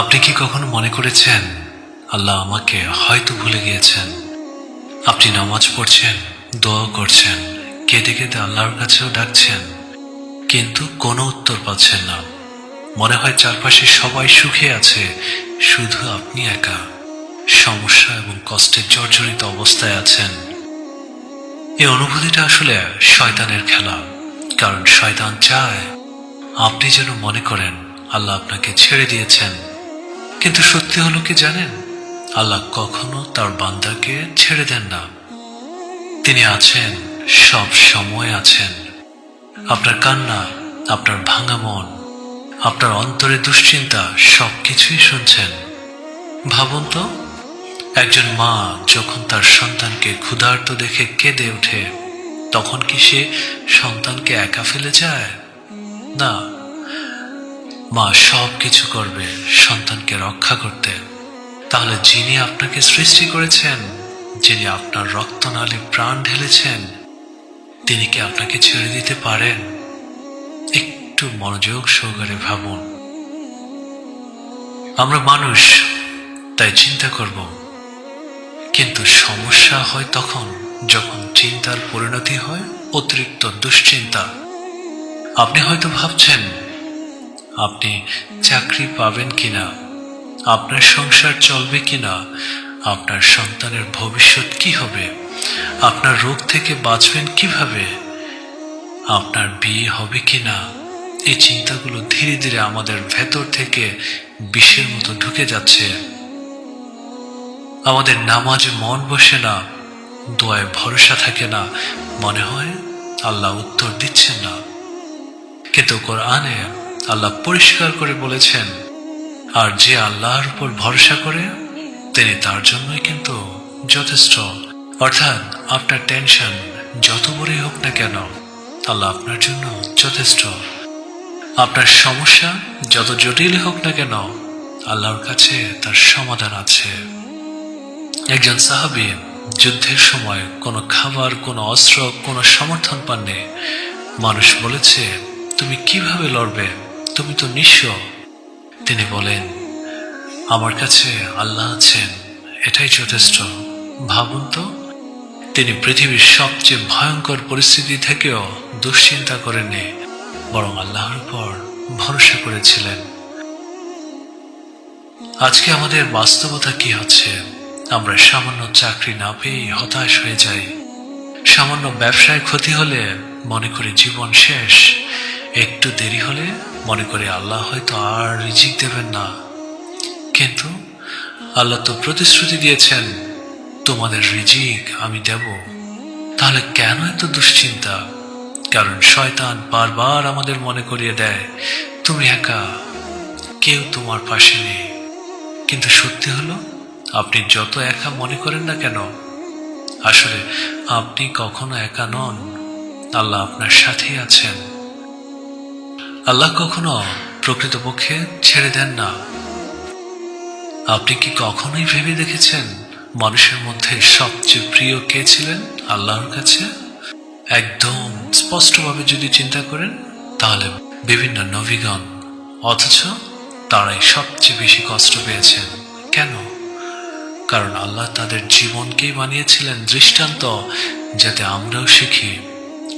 আপনি কি কখনো মনে করেছেন, আল্লাহ আমাকে হয়তো ভুলে গিয়েছেন? আপনি নামাজ পড়ছেন, দোয়া করছেন, কেঁদে কেঁদে আল্লাহর কাছেও ডাকছেন, কিন্তু কোনো উত্তর পাচ্ছেন না। মনে হয় চারপাশে সবাই সুখে আছে, শুধু আপনি একা। সমস্যা এবং কষ্টের জর্জরিত অবস্থায় আছেন। এই অনুভূতিটা আসলে শয়তানের খেলা, কারণ শয়তান চায় আপনি যেন মনে করেন, আল্লাহ আপনাকে ছেড়ে দিয়েছেন। কিন্তু সত্যি হলো কি জানেন? আল্লাহ কখনো তার বান্দাকে ছেড়ে দেন না। তিনি আছেন, সব সময় আছেন। আপনার কান্না, আপনার ভাঙা মন, আপনার অন্তরে দুশ্চিন্তা সব কিছুই শুনছেন। ভাবুন তো, একজন মা যখন তার সন্তানকে ক্ষুধার্ত দেখে কেঁদে ওঠে, তখন কি সে সন্তানকে একা ফেলে যায়? না মা সব কিছু করবে সন্তানকে রক্ষা করতে। তাহলে যিনি আপনাকে সৃষ্টি করেছেন, যিনি আপনার রক্তনালী প্রাণ ঢেলেছেন, তিনি কি আপনাকে ছেড়ে দিতে পারেন? একটু মনোযোগ সহকারে ভাবুন। আমরা মানুষ, তাই চিন্তা করব। কিন্তু সমস্যা হয় তখন যখন চিন্তার পরিণতি হয় অতিরিক্ত দুশ্চিন্তা। আপনি হয়তো ভাবছেন আপনি চাকরি পাবেন কিনা? আপনার সংসার চলবে কিনা? আপনার সন্তানের ভবিষ্যৎ কি হবে? আপনার রোগ থেকে বাঁচবেন কীভাবে? আপনার বিয়ে হবে কিনা? এই চিন্তাগুলো ধীরে ধীরে আমাদের ভেতর থেকে বিষের মতো ঢুকে যাচ্ছে। আমাদের নামাজে মন বসে না, দোয়ায় ভরসা থাকে না, মনে হয় আল্লাহ উত্তর দিচ্ছেন না। কিন্তু কোরআনে আল্লাহ পরিষ্কার করে বলেছেন, আর যে আল্লাহর উপর ভরসা করে, তিনি তার জন্যই কিন্তু যথেষ্ট। অর্থাৎ আপনার টেনশন যত বড়ই হোক না কেন, আল্লাহ আপনার জন্য যথেষ্ট। আপনার সমস্যা যত জটিল হোক না কেন, আল্লাহর কাছে তার সমাধান আছে। একজন সাহাবি যুদ্ধের সময় কোনো খাবার, কোনো অস্ত্র, কোনো সমর্থন পাননি। মানুষ বলেছে, তুমি কীভাবে লড়বে? তুমি তো নিঃস্ব। তিনি বলেন, আমার কাছে আল্লাহ আছেন, এটাই যথেষ্ট। ভাবুন তো, তিনি পৃথিবীর সবচেয়ে ভয়ঙ্কর পরিস্থিতি থেকেও দুশ্চিন্তা করেননি, বরং আল্লাহর উপর ভরসা করেছিলেন। আজকে আমাদের বাস্তবতা কি হচ্ছে? আমরা সামান্য চাকরি না পেয়ে হতাশ হয়ে যাই। সামান্য ব্যবসায় ক্ষতি হলে মনে করি জীবন শেষ। একটু দেরি হলে মনে করি আল্লাহ হয়তো আর রিজিক দেবেন না। কিন্তু আল্লাহ তো প্রতিশ্রুতি দিয়েছেন, তোমাদের রিজিক আমি দেব। তাহলে কেন এত দুশ্চিন্তা? কারণ শয়তান বারবার আমাদের মনে করিয়ে দেয়, তুমি একা, কেউ তোমার পাশে নেই। কিন্তু সত্যি হলো, আপনি যত একা মনে করেন না কেন, আসলে আপনি কখনো একা নন। আল্লাহ আপনার সাথেই আছেন। আল্লাহ কখনো প্রকৃতপক্ষে ছেড়ে দেন না। আপনি কি কখনোই ভেবে দেখেছেন মানুষের মধ্যে সবচেয়ে প্রিয় কে ছিলেন আল্লাহর কাছে? একদম স্পষ্টভাবে যদি চিন্তা করেন, তাহলে বিভিন্ন নবীগণ, অথচ তারাই সবচেয়ে বেশি কষ্ট পেয়েছেন। কেন? কারণ আল্লাহ তাদের জীবনকেই বানিয়েছিলেন দৃষ্টান্ত, যাতে আমরাও শিখি,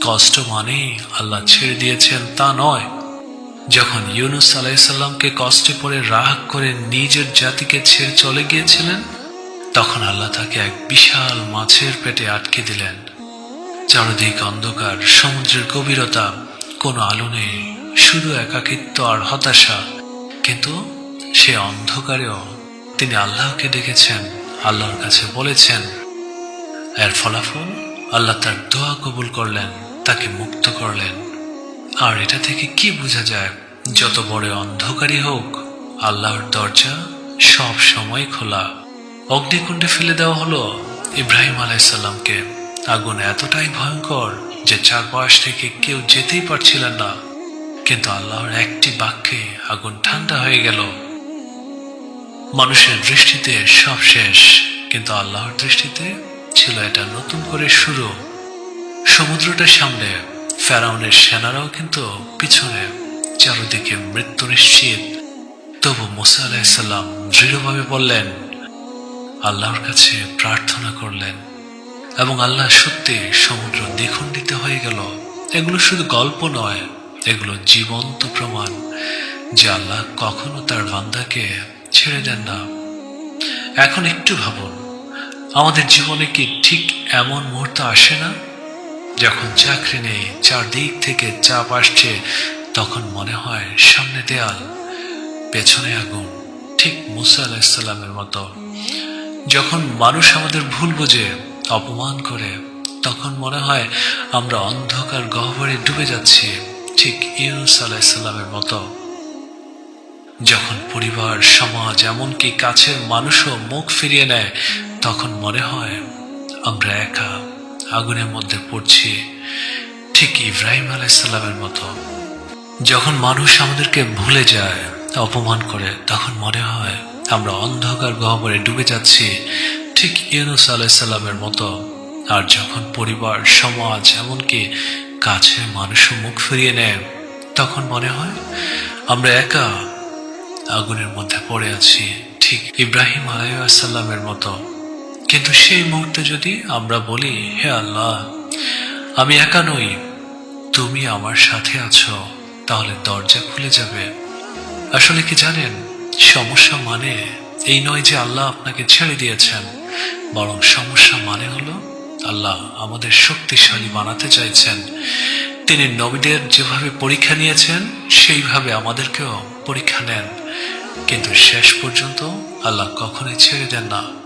কষ্ট মানেই আল্লাহ ছেড়ে দিয়েছেন তা নয়। যখন ইউনুস আলাইসাল্লামকে কষ্টে পড়ে রাগ করে নিজের জাতিকে ছেড়ে চলে গিয়েছিলেন, তখন আল্লাহ তাকে এক বিশাল মাছের পেটে আটকে দিলেন। চারদিক অন্ধকার, সমুদ্রের গভীরতা, কোনো আলো নেই, শুধু একাকিত্ব আর হতাশা। কিন্তু সে অন্ধকারেও তিনি আল্লাহকে দেখেছেন, আল্লাহর কাছে বলেছেন, এর ফলাফল আল্লাহ তার দোয়া কবুল করলেন, তাকে মুক্ত করলেন। আর এটা থেকে কি বোঝা যায়? যত বড় অন্ধকারই হোক, আল্লাহর দরজা সব সময় খোলা। অগ্নিকুণ্ডে ফেলে দেওয়া হলো ইব্রাহিম আলাইসাল্লামকে। আগুন এতটাই ভয়ঙ্কর যে চারপাশ থেকে কেউ যেতেই পারছিলেন না। কিন্তু আল্লাহর একটি বাক্যে আগুন ঠান্ডা হয়ে গেল। মানুষের দৃষ্টিতে সব শেষ, কিন্তু আল্লাহর দৃষ্টিতে ছিল এটা নতুন করে শুরু। সমুদ্রটার সামনে ফেরাউনের সেনারাও কিন্তু পিছনে, চারদিকে মৃত্যু নিশ্চিত। তবু মুসা আলাহিসাল্লাম দৃঢ়ভাবে বললেন, আল্লাহর কাছে প্রার্থনা করলেন এবং আল্লাহ সত্যি সমুদ্র দ্বিখণ্ডিত হয়ে গেল। এগুলো শুধু গল্প নয়, এগুলো জীবন্ত প্রমাণ যে আল্লাহ কখনো তার বান্দাকে ছেড়ে দেন না। এখন একটু ভাবুন, আমাদের জীবনে কি ঠিক এমন মুহূর্ত আসে না? যখন চাকরি নেই, চারদিক থেকে চাপ আসছে, তখন মনে হয় সামনে দেয়াল, পেছনে আগুন, ঠিক মুসা আলাহিসাল্লামের মতো। যখন মানুষ আমাদের ভুল বুঝে, অপমান করে, তখন মনে হয় আমরা অন্ধকার গহ্বরে ডুবে যাচ্ছি, ঠিক ইউস আলাহিসাল্লামের মতো। যখন পরিবার, সমাজ, এমনকি কাছের মানুষও মুখ ফিরিয়ে নেয়, তখন মনে হয় আমরা একা। আগুনের মধ্যে পড়ছি। ঠিক ইব্রাহিম আলাইসাল্লামের মতো। যখন মানুষ আমাদেরকে ভুলে যায়, অপমান করে, তখন মনে হয় আমরা অন্ধকার গহ্বরে ডুবে যাচ্ছি। ঠিক ইউনুস আলাইসাল্লামের মতো। আর যখন পরিবার, সমাজ, এমনকি কাছে মানুষও মুখ ফিরিয়ে নেয়, তখন মনে হয় আমরা একা আগুনের মধ্যে পড়ে আছি। ঠিক ইব্রাহিম আলাইসাল্লামের মতো। কিন্তু সেই মুহূর্তে যদি আমরা বলি, হে আল্লাহ, আমি একা নই, তুমি আমার সাথে আছো, তাহলে দরজা খুলে যাবে। আসলে কি জানেন, সমস্যা মানে এই নয় যে আল্লাহ আপনাকে ছেড়ে দিয়েছেন, বরং সমস্যা মানে হলো আল্লাহ আমাদের শক্তিশালী বানাতে চাইছেন। তিনি নবীদের যেভাবে পরীক্ষা নিয়েছেন, সেইভাবে আমাদেরকেও পরীক্ষা নেন। কিন্তু শেষ পর্যন্ত আল্লাহ কখনোই ছেড়ে দেন না।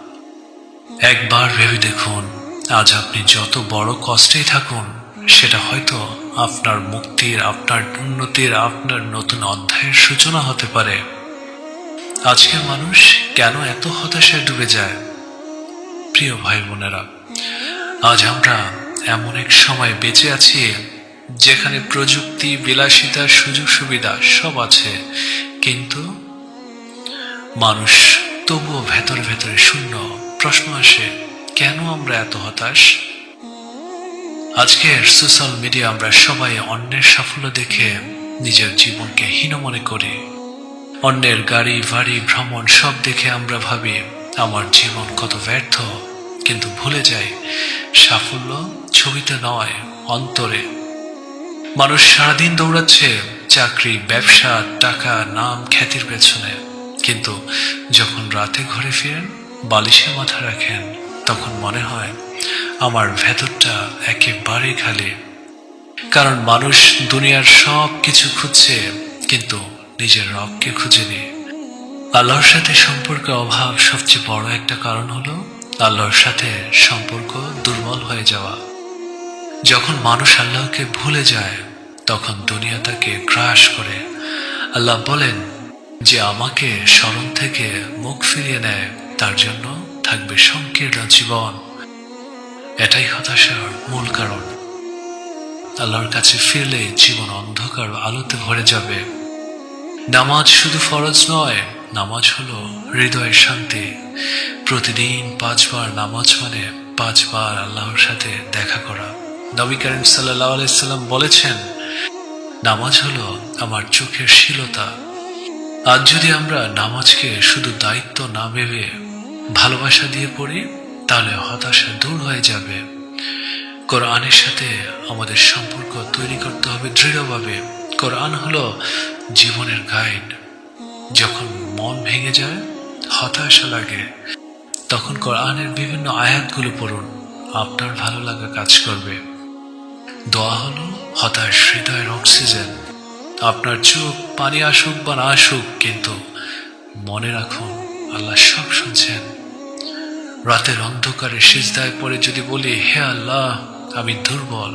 একবার ভেবে দেখুন, আজ আপনি যত বড় কষ্টেই থাকুন, সেটা হয়তো আপনার মুক্তির, আপনার উন্নতির, আপনার নতুন অধ্যায়ের সূচনা হতে পারে। আজকের মানুষ কেন এত হতাশায় ডুবে যায়? প্রিয় ভাই বোনেরা, আজ আমরা এমন এক সময় বেঁচে আছি যেখানে প্রযুক্তি, বিলাসিতা সুযোগ সুবিধা সব আছে, কিন্তু মানুষ তবুও ভেতর ভেতরে শূন্য। প্রশ্ন আসে, কেন আমরা এত হতাশ? আজকের সোশ্যাল মিডিয়া আমরা সবাই অন্যের সাফল্য দেখে নিজের জীবনকে হীন মনে করি। অন্যের গাড়ি, বাড়ি, ভ্রমণ সব দেখে আমরা ভাবি, আমার জীবন কত ব্যর্থ। কিন্তু ভুলে যাই, সাফল্য ছবিতে নয়, অন্তরে। মানুষ সারাদিন দৌড়াচ্ছে, চাকরি, ব্যবসা, টাকা, নাম, খ্যাতির পেছনে। কিন্তু যখন রাতে ঘরে ফিরেন বালিশে মাথা রাখেন, তখন মনে হয় আমার ভেতরটা একেবারেই খালি। কারণ মানুষ দুনিয়ার সব কিছু খুঁজছে, কিন্তু নিজের রবকে খুঁজেনি আল্লাহর সাথে সম্পর্কের অভাব সবচেয়ে বড় একটা কারণ হলো আল্লাহর সাথে সম্পর্ক দুর্বল হয়ে যাওয়া। যখন মানুষ আল্লাহকে ভুলে যায়, তখন দুনিয়া তাকে গ্রাস করে। আল্লাহ বলেন যে আমাকে স্মরণ থেকে মুখ ফিরিয়ে নেয়। তার জন্য থাকবে সংকীর্ণ জীবন। এটাই হতাশার মূল কারণ। আল্লাহর কাছে ফিরলে জীবন অন্ধকার আলোতে ভরে যাবে। নামাজ শুধু ফরজ নয়, নামাজ হলো হৃদয়ের শান্তি। প্রতিদিন পাঁচবার নামাজ মানে পাঁচবার আল্লাহর সাথে দেখা করা। নবী করিম সাল্লাহ আলাইসাল্লাম বলেছেন, নামাজ হলো আমার চোখের শীলতা আজ যদি আমরা নামাজকে শুধু দায়িত্ব না ভেবে ভালোবাসা দিয়ে পড়ি, তাহলে হতাশা দূর হয়ে যাবে। কোরআনের সাথে আমাদের সম্পর্ক তৈরি করতে হবে দৃঢ়ভাবে। কোরআন হলো জীবনের গাইড যখন মন ভেঙে যায়, হতাশা লাগে। তখন কোরআনের বিভিন্ন আয়াতগুলো পড়ুন। আপনার ভালো লাগা কাজ করবে। দোয়া হলো হতাশ হৃদয়ের অক্সিজেন আপনার চোখ পানি আসুক বা না আসুক, কিন্তু মনে রাখুন, আল্লাহ সব শুনছেন। রাতের অন্ধকারে সিজদায় পড়ে যদি বলি, হে আল্লাহ, আমি দুর্বল,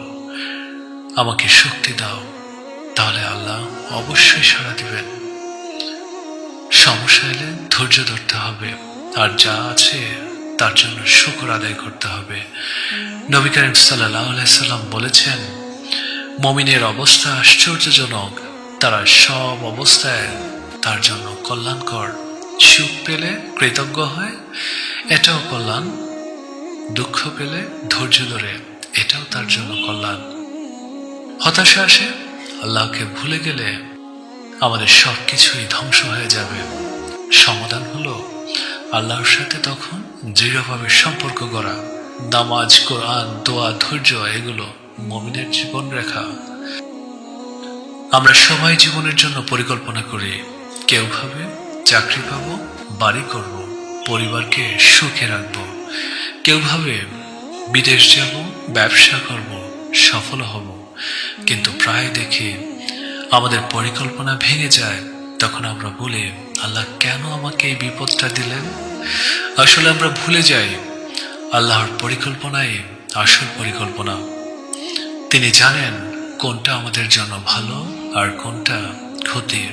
আমাকে শক্তি দাও, তাহলে আল্লাহ অবশ্যই সাড়া দিবেন। সমস্যা এলে ধৈর্য ধরতে হবে, আর যা আছে তার জন্য শুকর আদায় করতে হবে। নবী করিম সাল্লাম বলেছেন, মমিনের অবস্থা আশ্চর্যজনক তারা সব অবস্থায় তার জন্য কল্যাণকর সুখ পেলে কৃতজ্ঞ হয়, এটাও কল্যাণ। দুঃখ পেলে ধৈর্য ধরে, এটাও তার জন্য কল্যাণ। হতাশা আসে, আল্লাহকে ভুলে গেলে আমাদের সব কিছুই ধ্বংস হয়ে যাবে। সমাধান হলো আল্লাহর সাথে তখন দৃঢ়ভাবে সম্পর্ক করা নামাজ, কোরআন, দোয়া, ধৈর্য, এগুলো মমিনের জীবন রেখা। আমরা সবাই জীবনের জন্য পরিকল্পনা করি, কেউ ভাবে চাকরি পাবো, বাড়ি করব, পরিবারকে সুখে রাখব। কেউ ভাবে বিদেশ যাব, ব্যবসা করব, সফল হব। কিন্তু প্রায় দেখি আমাদের পরিকল্পনা ভেঙে যায়, তখন আমরা বলি, আল্লাহ কেন আমাকে এই বিপদটা দিলেন? আসলে আমরা ভুলে যাই, আল্লাহর পরিকল্পনাই আসল পরিকল্পনা। তিনি জানেন কোনটা আমাদের জন্য ভালো আর কোনটা ক্ষতির?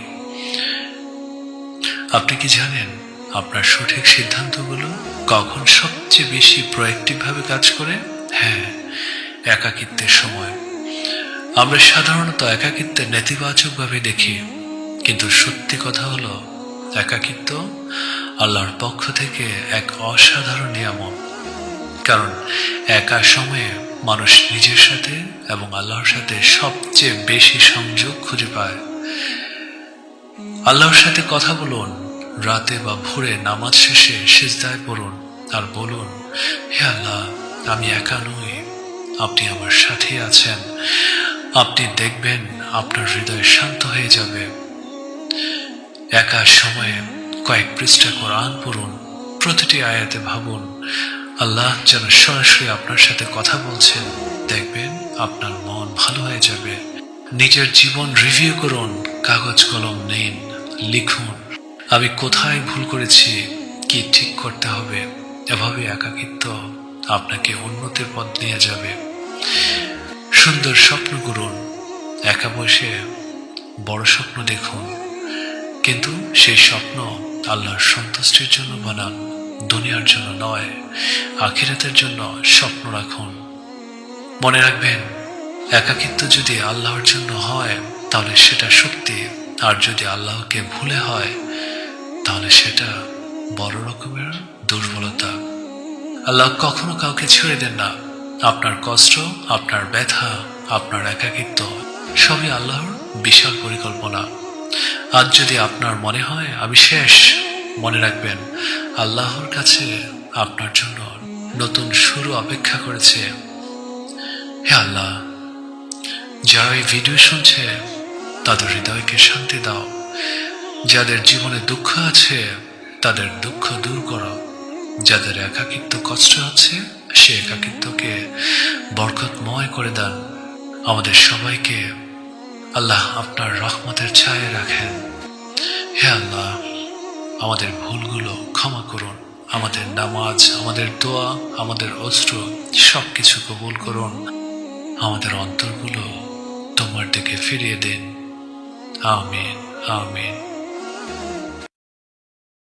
আপনি কি জানেন আপনার সঠিক সিদ্ধান্তগুলো কখন সবচেয়ে বেশি প্রয়েক্টিভভাবে কাজ করে? হ্যাঁ একাকিত্বের সময়। আমরা সাধারণত একাকিত্বের নেতিবাচকভাবে দেখি, কিন্তু সত্যি কথা হলো, একাকিত্ব আল্লাহর পক্ষ থেকে এক অসাধারণ নিয়ামক। কারণ একা সময়ে মানুষ নিজের সাথে এবং আল্লাহর সাথে সবচেয়ে বেশি সংযোগ খুঁজে পায়। আল্লাহর সাথে কথা বলুন, রাতে বা ভোরে নামাজ শেষে সেজদায় পড়ুন, আর বলুন, হে আল্লাহ, আমি একা নই, আপনি আমার সাথে আছেন। আপনি দেখবেন আপনার হৃদয় শান্ত হয়ে যাবে। একা সময়ে কয়েক পৃষ্ঠা কোরআন পড়ুন, প্রতিটি আয়াতে ভাবুন আল্লাহ যেন সরাসরি আপনার সাথে কথা বলছেন, দেখবেন আপনার মন ভালো হয়ে যাবে। নিজের জীবন রিভিউ করুন, কাগজ কলম নিন, লিখুন। আমি কোথায় ভুল করেছি, কি ঠিক করতে হবে, এভাবে একাকিত্ব আপনাকে উন্নতির পথ নিয়ে যাবে। সুন্দর স্বপ্ন করুন একা বসে বড় স্বপ্ন দেখুন। কিন্তু সেই স্বপ্ন আল্লাহর সন্তুষ্টির জন্য বানান। দুনিয়ার জন্য নয়, আখিরাতের জন্য স্বপ্ন রাখুন। মনে রাখবেন, একাকিত্ব যদি আল্লাহর জন্য হয়, তাহলে সেটা শক্তি আর যদি আল্লাহকে ভুলে হয়, তাহলে সেটা বড় রকমের দুর্বলতা। আল্লাহ কখনো কাউকে ছেড়ে দেন না। আপনার কষ্ট, আপনার ব্যথা, আপনার একাকিত্ব, সবই আল্লাহর বিশাল পরিকল্পনা। আজ যদি আপনার মনে হয়, আমি শেষ মনে রাখবেন, আল্লাহর কাছে আপনার জন্য নতুন শুরু অপেক্ষা করেছে। হে আল্লাহ, যারা এই ভিডিও শুনছে, তাদের হৃদয়কে শান্তি দাও। যাদের জীবনে দুঃখ আছে, তাদের দুঃখ দূর করো। যাদের একাকিত্ব কষ্ট আছে, সে একাকিত্বকে বরকতময় করে দেন আমাদের সবাইকে আল্লাহ আপনার রহমতের ছায়ে রাখেন। হে আল্লাহ আমাদের ভুলগুলো ক্ষমা করুন। আমাদের নামাজ, আমাদের দোয়া, আমাদের অস্ত্র সব কিছু কবুল করুন। আমাদের অন্তরগুলো তোমার দিকে ফিরিয়ে দিন। আমিন আমিন।